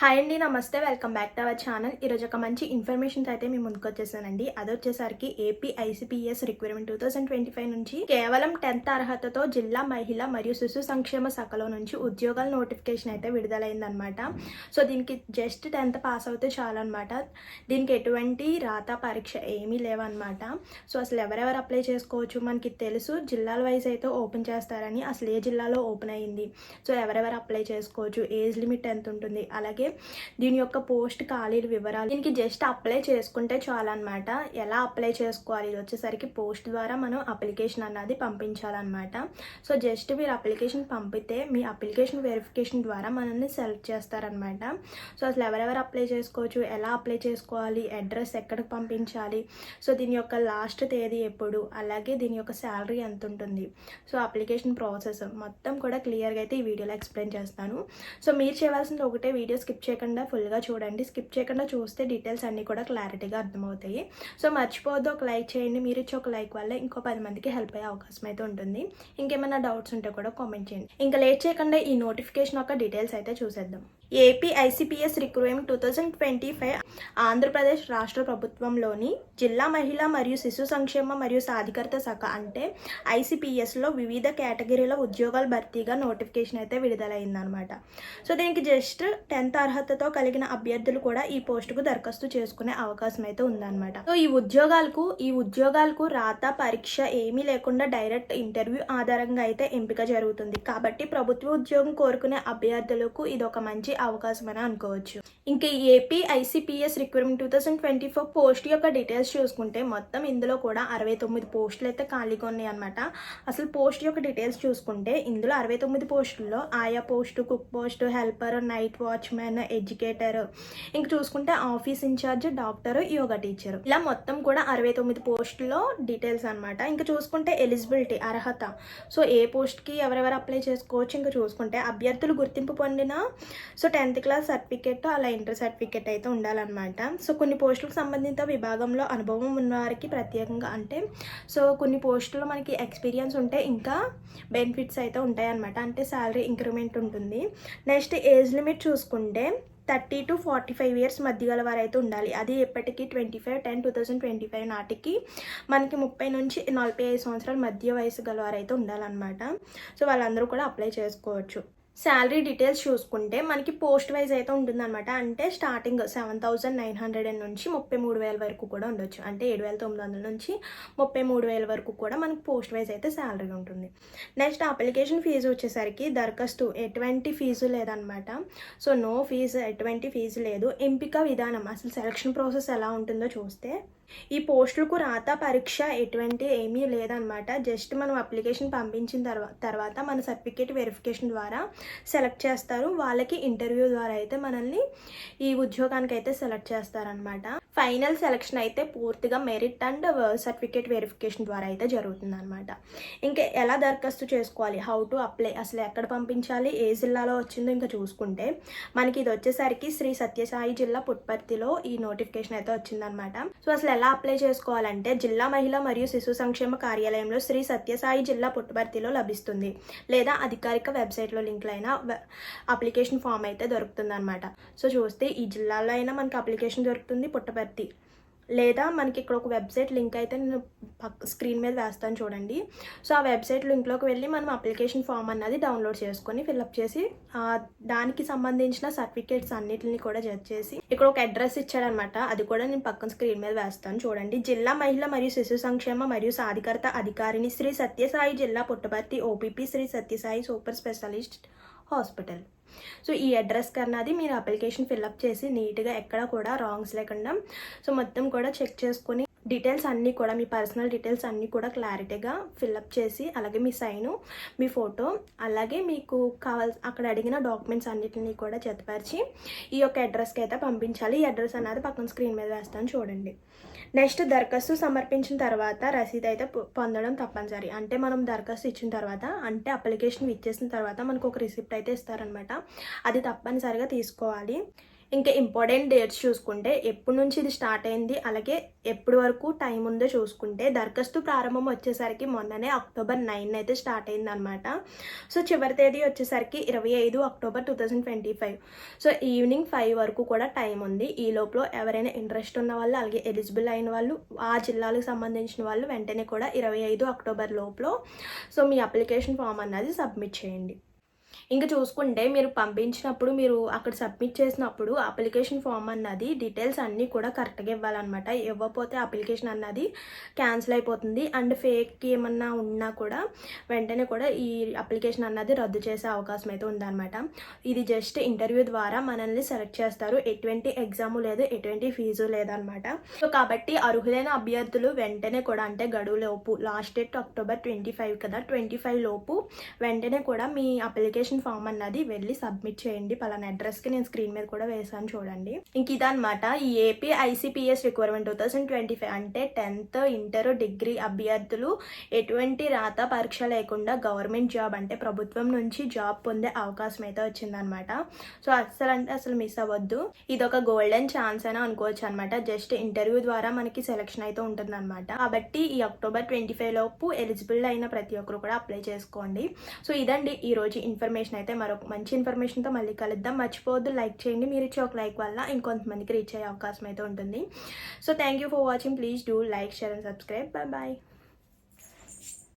Hi అండి నమస్తే. Welcome back to our channel ఈరోజు ఒక మంచి ఇన్ఫర్మేషన్స్ అయితే మేము ముందుకు వచ్చేసానండి. అది వచ్చేసరికి AP ICPS requirement two thousand twenty five నుంచి కేవలం టెన్త్ అర్హతతో జిల్లా మహిళ మరియు శిశు సంక్షేమ శాఖలో నుంచి ఉద్యోగాల నోటిఫికేషన్ అయితే విడుదలైందనమాట సో దీనికి జస్ట్ టెన్త్ పాస్ అవుతే చాలు అనమాట దీనికి ఎటువంటి రాత పరీక్ష ఏమీ లేవన్నమాట. సో అసలు ఎవరెవరు అప్లై చేసుకోవచ్చు? మనకి తెలుసు జిల్లాల వైజ్ అయితే ఓపెన్ చేస్తారని అసలు ఏ జిల్లాలో ఓపెన్ అయ్యింది సో ఎవరెవరు అప్లై చేసుకోవచ్చు? ఏజ్ లిమిట్ ఎంత ఉంటుంది? అలాగే దీని యొక్క పోస్ట్ ఖాళీల వివరాలు. దీనికి జస్ట్ అప్లై చేసుకుంటే చాలు అనమాట ఎలా అప్లై చేసుకోవాలి? ఇది వచ్చేసరికి పోస్ట్ ద్వారా మనం అప్లికేషన్ అన్నది పంపించాలన్నమాట. సో జస్ట్ మీరు అప్లికేషన్ పంపితే మీ అప్లికేషన్ వెరిఫికేషన్ ద్వారా మనల్ని సెలెక్ట్ చేస్తారనమాట సో అసలు ఎవరెవరు అప్లై చేసుకోవచ్చు? ఎలా అప్లై చేసుకోవాలి? అడ్రస్ ఎక్కడికి పంపించాలి? సో దీని యొక్క లాస్ట్ తేదీ ఎప్పుడు? అలాగే దీని యొక్క శాలరీ ఎంత ఉంటుంది? సో అప్లికేషన్ ప్రాసెస్ మొత్తం కూడా క్లియర్గా అయితే ఈ వీడియోలో ఎక్స్ప్లెయిన్ చేస్తాను. సో మీరు చేయవలసింది ఒకటే వీడియో స్కిప్ స్కిప్ చేయకుండా ఫుల్గా చూడండి. స్కిప్ చేయకుండా చూస్తే డీటెయిల్స్ అన్నీ కూడా క్లారిటీగా అర్థమవుతాయి. సో మర్చిపోవద్దు. ఒక లైక్ చేయండి. మీరు ఇచ్చే ఒక లైక్ వల్ల ఇంకో పది మందికి హెల్ప్ అయ్యే అవకాశం అయితే ఉంటుంది. ఇంకేమైనా డౌట్స్ ఉంటే కూడా కామెంట్ చేయండి. ఇంకా లేట్ చేయకుండా ఈ నోటిఫికేషన్ యొక్క డీటెయిల్స్ అయితే చూసేద్దాం. AP ICPS recruitment two thousand twenty five Andhra Pradesh రాష్ట్ర ప్రభుత్వంలోని జిల్లా మహిళా మరియు శిశు సంక్షేమ మరియు సాధికారత శాఖ అంటే ఐసీపీఎస్లో వివిధ కేటగిరీల ఉద్యోగాల భర్తీగా నోటిఫికేషన్ అయితే విడుదలైందనమాట సో దీనికి జస్ట్ టెన్త్ అర్హతతో కలిగిన అభ్యర్థులు కూడా ఈ పోస్టుకు దరఖాస్తు చేసుకునే అవకాశం అయితే ఉందన్నమాట. సో ఈ ఉద్యోగాలకు ఈ ఉద్యోగాలకు రాత పరీక్ష ఏమీ లేకుండా డైరెక్ట్ ఇంటర్వ్యూ ఆధారంగా అయితే ఎంపిక జరుగుతుంది. కాబట్టి ప్రభుత్వ ఉద్యోగం కోరుకునే అభ్యర్థులకు ఇది ఒక మంచి అవకాశం అని అనుకోవచ్చు. ఇంకా AP ICPS recruitment two thousand twenty four post యొక్క డీటెయిల్స్ చూసుకుంటే మొత్తం ఇందులో కూడా అరవై తొమ్మిది పోస్టులు అయితే ఖాళీగా ఉన్నాయి అనమాట అసలు పోస్ట్ యొక్క డీటెయిల్స్ చూసుకుంటే ఇందులో అరవై తొమ్మిది పోస్టుల్లో ayah post cook post helper night watchmen educator. ఇంక చూసుకుంటే office in charge doctor yoga teacher. ఇలా మొత్తం కూడా అరవై తొమ్మిది పోస్టుల్లో డీటెయిల్స్ అనమాట ఇంకా చూసుకుంటే ఎలిజిబిలిటీ అర్హత. సో ఏ పోస్ట్కి ఎవరెవరు అప్లై చేసుకోవచ్చు ఇంకా చూసుకుంటే అభ్యర్థులు గుర్తింపు పొందిన సో టెన్త్ క్లాస్ సర్టిఫికేట్ అలా ఇంటర్ సర్టిఫికేట్ అయితే ఉండాలన్నమాట. సో కొన్ని పోస్టులకు సంబంధిత విభాగంలో అనుభవం ఉన్నవారికి ప్రత్యేకంగా అంటే సో కొన్ని పోస్టుల్లో మనకి ఎక్స్పీరియన్స్ ఉంటే ఇంకా బెనిఫిట్స్ అయితే ఉంటాయి అనమాట అంటే శాలరీ ఇంక్రిమెంట్ ఉంటుంది. నెక్స్ట్ ఏజ్ లిమిట్ చూసుకుంటే thirty to forty five years మధ్య గల వారు అయితే ఉండాలి. అది ఎప్పటికీ twenty five ten two thousand twenty five నాటికి మనకి ముప్పై నుంచి నలభై ఐదు సంవత్సరాల మధ్య వయసు గల వారు అయితే ఉండాలన్నమాట. సో వాళ్ళందరూ కూడా అప్లై చేసుకోవచ్చు. శాలరీ డీటెయిల్స్ చూసుకుంటే మనకి పోస్ట్ వైజ్ అయితే ఉంటుందన్నమాట. అంటే starting seven thousand nine hundred నుంచి ముప్పై మూడు వేల వరకు కూడా ఉండొచ్చు. అంటే ఏడు వేల తొమ్మిది వందల నుంచి ముప్పై మూడు వేల వరకు కూడా మనకి పోస్ట్ వైజ్ అయితే శాలరీ ఉంటుంది. నెక్స్ట్ అప్లికేషన్ ఫీజు వచ్చేసరికి దరఖాస్తు. ఎటువంటి ఫీజు లేదనమాట సో నో ఫీజు ఎటువంటి ఫీజు లేదు. ఎంపిక విధానం అసలు సెలక్షన్ ప్రాసెస్ ఎలా ఉంటుందో చూస్తే ఈ పోస్టులకు రాత పరీక్ష ఎటువంటి ఏమీ లేదనమాట జస్ట్ మనం అప్లికేషన్ పంపించిన తర్వాత తర్వాత మన సర్టిఫికేట్ వెరిఫికేషన్ ద్వారా సెలెక్ట్ చేస్తారు. వాళ్ళకి ఇంటర్వ్యూ ద్వారా అయితే మనల్ని ఈ ఉద్యోగానికి అయితే సెలెక్ట్ చేస్తారనమాట ఫైనల్ సెలెక్షన్ అయితే పూర్తిగా మెరిట్ అండ్ సర్టిఫికేట్ వెరిఫికేషన్ ద్వారా అయితే జరుగుతుందన్నమాట. ఇంకా ఎలా దరఖాస్తు చేసుకోవాలి? హౌ టు అప్లై అసలు ఎక్కడ పంపించాలి? ఏ జిల్లాలో వచ్చిందో ఇంకా చూసుకుంటే మనకి ఇది వచ్చేసరికి శ్రీ సత్యసాయి జిల్లా పుట్పర్తిలో ఈ నోటిఫికేషన్ అయితే వచ్చిందనమాట సో అసలు ఎలా అప్లై చేసుకోవాలంటే జిల్లా మహిళ మరియు శిశు సంక్షేమ కార్యాలయంలో శ్రీ సత్యసాయి జిల్లా పుట్టపర్తిలో లభిస్తుంది. లేదా అధికారిక వెబ్సైట్లో లింక్లో అయినా అప్లికేషన్ ఫామ్ అయితే దొరుకుతుంది అనమాట సో చూస్తే ఈ జిల్లాలో అయినా మనకి అప్లికేషన్ దొరుకుతుంది పుట్టపర్తి. లేదా మనకి ఇక్కడ ఒక వెబ్సైట్ లింక్ అయితే నేను పక్క స్క్రీన్ మీద వేస్తాను చూడండి. సో ఆ వెబ్సైట్ లింక్లోకి వెళ్ళి మనం అప్లికేషన్ ఫామ్ అన్నది డౌన్లోడ్ చేసుకొని ఫిల్అప్ చేసి దానికి సంబంధించిన సర్టిఫికేట్స్ అన్నిటిని కూడా జడ్జ్ చేసి ఇక్కడ ఒక అడ్రస్ ఇచ్చాడనమాట. అది కూడా నేను పక్కన స్క్రీన్ మీద వేస్తాను చూడండి. జిల్లా మహిళ మరియు శిశు సంక్షేమ మరియు సాధికారత అధికారిని శ్రీ సత్యసాయి జిల్లా Puttaparthi OPP Shri Sathya Sai super specialist hospital. So ఈ అడ్రస్కి అన్నది మీరు అప్లికేషన్ ఫిల్అప్ చేసి నీట్గా ఎక్కడ కూడా రాంగ్స్ లేకుండా సో మొత్తం కూడా చెక్ చేసుకొని డీటెయిల్స్ అన్నీ కూడా మీ పర్సనల్ డీటెయిల్స్ అన్నీ కూడా క్లారిటీగా ఫిల్అప్ చేసి అలాగే మీ సైను మీ ఫోటో అలాగే మీకు కావాల్ అక్కడ అడిగిన డాక్యుమెంట్స్ అన్నిటిని కూడా జతపరిచి ఈ యొక్క అడ్రస్కి అయితే పంపించాలి. ఈ అడ్రస్ అన్నది పక్కన స్క్రీన్ మీద వేస్తాను చూడండి. నెక్స్ట్ దరఖాస్తు సమర్పించిన తర్వాత రసీదు అయితే పొందడం తప్పనిసరి. అంటే మనం దరఖాస్తు ఇచ్చిన తర్వాత అంటే అప్లికేషన్ ఇచ్చేసిన తర్వాత మనకు ఒక రిసిప్ట్ అయితే ఇస్తారనమాట. అది తప్పనిసరిగా తీసుకోవాలి. ఇంకా ఇంపార్టెంట్ డేట్స్ చూసుకుంటే ఎప్పటి నుంచి ఇది స్టార్ట్ అయింది అలాగే ఎప్పటి వరకు టైం ఉందో చూసుకుంటే దరఖాస్తు ప్రారంభం వచ్చేసరికి మొన్ననే అక్టోబర్ నైన్ అయితే స్టార్ట్ అయింది అనమాట సో చివరి తేదీ వచ్చేసరికి ఇరవై ఐదు October two thousand twenty five. So evening five వరకు కూడా టైం ఉంది. ఈ లోపల ఎవరైనా ఇంట్రెస్ట్ ఉన్న వాళ్ళు అలాగే ఎలిజిబుల్ అయిన వాళ్ళు ఆ జిల్లాలకు సంబంధించిన వాళ్ళు వెంటనే కూడా ఇరవై ఐదు అక్టోబర్ లోపల. సో మీ అప్లికేషన్ ఫామ్ అన్నది సబ్మిట్ చేయండి. ఇంకా చూసుకుంటే మీరు పంపించినప్పుడు మీరు అక్కడ సబ్మిట్ చేసినప్పుడు అప్లికేషన్ ఫామ్ అన్నది డీటెయిల్స్ అన్నీ కూడా కరెక్ట్గా ఇవ్వాలన్నమాట. ఇవ్వకపోతే అప్లికేషన్ అన్నది క్యాన్సిల్ అయిపోతుంది. అండ్ ఫేక్ ఏమన్నా ఉన్నా కూడా వెంటనే కూడా ఈ అప్లికేషన్ అన్నది రద్దు చేసే అవకాశం అయితే ఉందన్నమాట. ఇది జస్ట్ ఇంటర్వ్యూ ద్వారా మనల్ని సెలెక్ట్ చేస్తారు. ఎటువంటి ఎగ్జామ్ లేదు ఎటువంటి ఫీజు లేదనమాట సో కాబట్టి అర్హులైన అభ్యర్థులు వెంటనే కూడా అంటే గడువు లోపు last date October twenty five కదా ట్వంటీ ఫైవ్ లోపు వెంటనే కూడా మీ అప్లికేషన్ ఫామ్ అన్నది వెళ్ళి సబ్మిట్ చేయండి. పలానా అడ్రస్కి నేను స్క్రీన్ మీద కూడా వేసాను చూడండి. ఇంక ఇదనమాట ఈ AP ICPS requirement two thousand twenty five అంటే టెన్త్ ఇంటర్ డిగ్రీ అభ్యర్థులు ఎటువంటి రాత పరీక్ష లేకుండా గవర్నమెంట్ జాబ్ అంటే ప్రభుత్వం నుంచి జాబ్ పొందే అవకాశం అయితే వచ్చిందనమాట సో అసలు అంటే అసలు మిస్ అవ్వద్దు. ఇది ఒక గోల్డెన్ ఛాన్స్ అని అనుకోవచ్చు అనమాట జస్ట్ ఇంటర్వ్యూ ద్వారా మనకి సెలెక్షన్ అయితే ఉంటుందన్నమాట. కాబట్టి ఈ అక్టోబర్ ట్వంటీ ఫైవ్ లోపు ఎలిజిబుల్ అయిన ప్రతి ఒక్కరు కూడా అప్లై చేసుకోండి. సో ఇదండి ఈ రోజు ఇన్ఫర్మేషన్ అయితే మరొక మంచి ఇన్ఫర్మేషన్తో మళ్ళీ కలుద్దాం. మర్చిపోవద్దు లైక్ చేయండి. మీరు ఇచ్చే ఒక లైక్ వల్ల ఇంకొంతమందికి రీచ్ అయ్యే అవకాశం అయితే ఉంటుంది. So thank you for watching please do like share and subscribe bye bye